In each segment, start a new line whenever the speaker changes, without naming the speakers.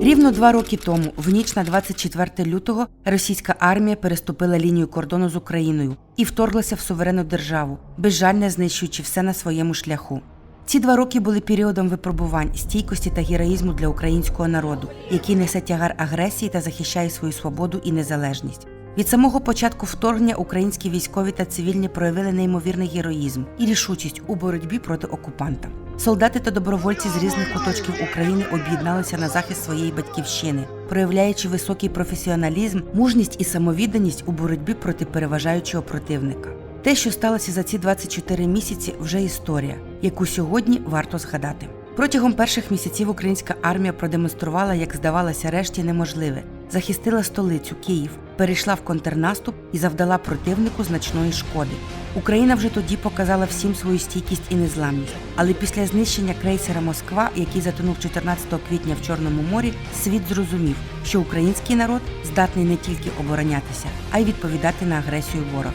Рівно два роки тому, в ніч на 24 лютого, російська армія переступила лінію кордону з Україною і вторглася в суверенну державу, безжально знищуючи все на своєму шляху. Ці два роки були періодом випробувань, стійкості та героїзму для українського народу, який несе тягар агресії та захищає свою свободу і незалежність. Від самого початку вторгнення українські військові та цивільні проявили неймовірний героїзм і рішучість у боротьбі проти окупанта. Солдати та добровольці з різних куточків України об'єдналися на захист своєї батьківщини, проявляючи високий професіоналізм, мужність і самовідданість у боротьбі проти переважаючого противника. Те, що сталося за ці 24 місяці, вже історія, яку сьогодні варто згадати. Протягом перших місяців українська армія продемонструвала, як здавалося, решті неможливе, захистила столицю Київ, перейшла в контрнаступ і завдала противнику значної шкоди. Україна вже тоді показала всім свою стійкість і незламність. Але після знищення крейсера Москва, який затонув 14 квітня в Чорному морі, світ зрозумів, що український народ здатний не тільки оборонятися, а й відповідати на агресію ворога.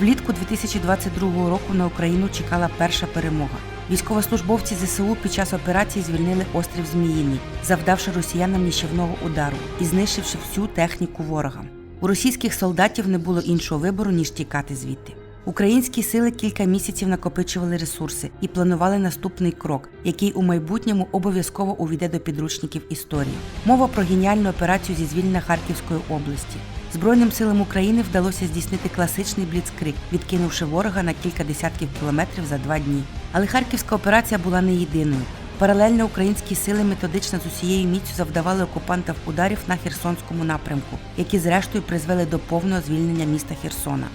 Влітку 2022 року на Україну чекала перша перемога. Військовослужбовці ЗСУ під час операції звільнили острів Зміїний, завдавши росіянам ніщівного удару і знищивши всю техніку ворога. У російських солдатів не було іншого вибору ніж тікати звідти. Українські сили кілька місяців накопичували ресурси і планували наступний крок, який у майбутньому обов'язково увійде до підручників історії. Мова про геніальну операцію зі звільнення Харківської області. Збройним силам України вдалося здійснити класичний бліцкрик, відкинувши ворога на кілька десятків кілометрів за два дні. Але харківська операція була не єдиною. Паралельно українські сили методично з усією міцю завдавали окупантам ударів на Херсонському напрямку, які зрештою призвели до повного звільнення міста Херсона.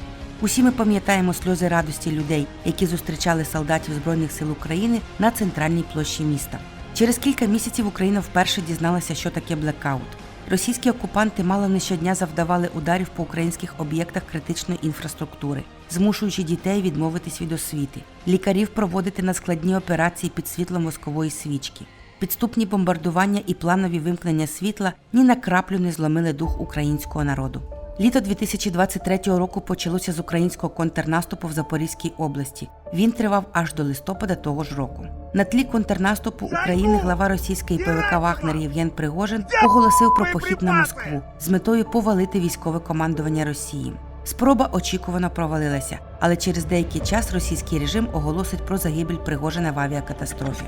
Усі ми пам'ятаємо сльози радості людей, які зустрічали солдатів Збройних сил України на центральній площі міста. Через кілька місяців Україна вперше дізналася, що таке блекаут. Російські окупанти мало не щодня завдавали ударів по українських об'єктах критичної інфраструктури, змушуючи дітей відмовитись від освіти, лікарів проводити на складні операції під світлом воскової свічки. Підступні бомбардування і планові вимкнення світла ні на краплю не зломили дух українського народу. Літо 2023 року почалося з українського контрнаступу в Запорізькій області. Він тривав аж до листопада того ж року. На тлі контрнаступу України глава російської ПВК Вагнер Євген Пригожин оголосив про похід на Москву з метою повалити військове командування Росії. Спроба очікувано провалилася, але через деякий час російський режим оголосить про загибель Пригожина в авіакатастрофі.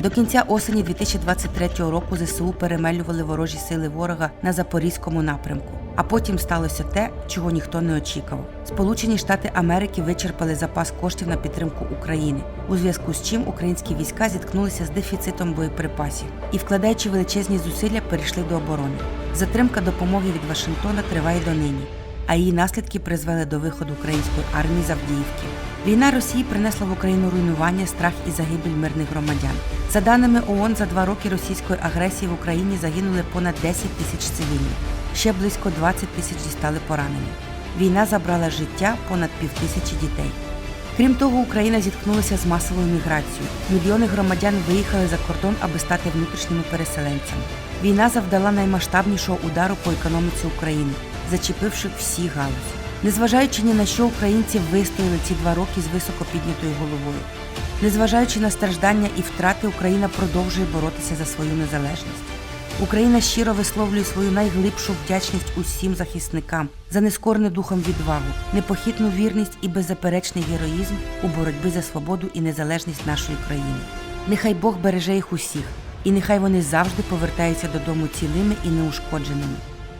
До кінця осені 2023 року ЗСУ перемелювали ворожі сили ворога на запорізькому напрямку. А потім сталося те, чого ніхто не очікував. Сполучені Штати Америки вичерпали запас коштів на підтримку України, у зв'язку з чим українські війська зіткнулися з дефіцитом боєприпасів і, вкладаючи величезні зусилля, перейшли до оборони. Затримка допомоги від Вашингтона триває донині а її наслідки призвели до виходу української армії з Авдіївки. Війна Росії принесла в Україну руйнування, страх і загибель мирних громадян. За даними ООН, за два роки російської агресії в Україні загинули понад 10 тисяч цивільних. Ще близько 20 тисяч дістали поранені. Війна забрала життя понад півтисячі дітей. Крім того, Україна зіткнулася з масовою міграцією. Мільйони громадян виїхали за кордон, аби стати внутрішніми переселенцями. Війна завдала наймасштабнішого удару по економіці України, зачепивши всі галузі. Незважаючи ні на що українці вистояли ці два роки з високо піднятою головою. Незважаючи на страждання і втрати, Україна продовжує боротися за свою незалежність. Україна щиро висловлює свою найглибшу вдячність усім захисникам за нескорне духом відвагу, непохитну вірність і беззаперечний героїзм у боротьбі за свободу і незалежність нашої країни. Нехай Бог береже їх усіх, і нехай вони завжди повертаються додому цілими і неушкодженими.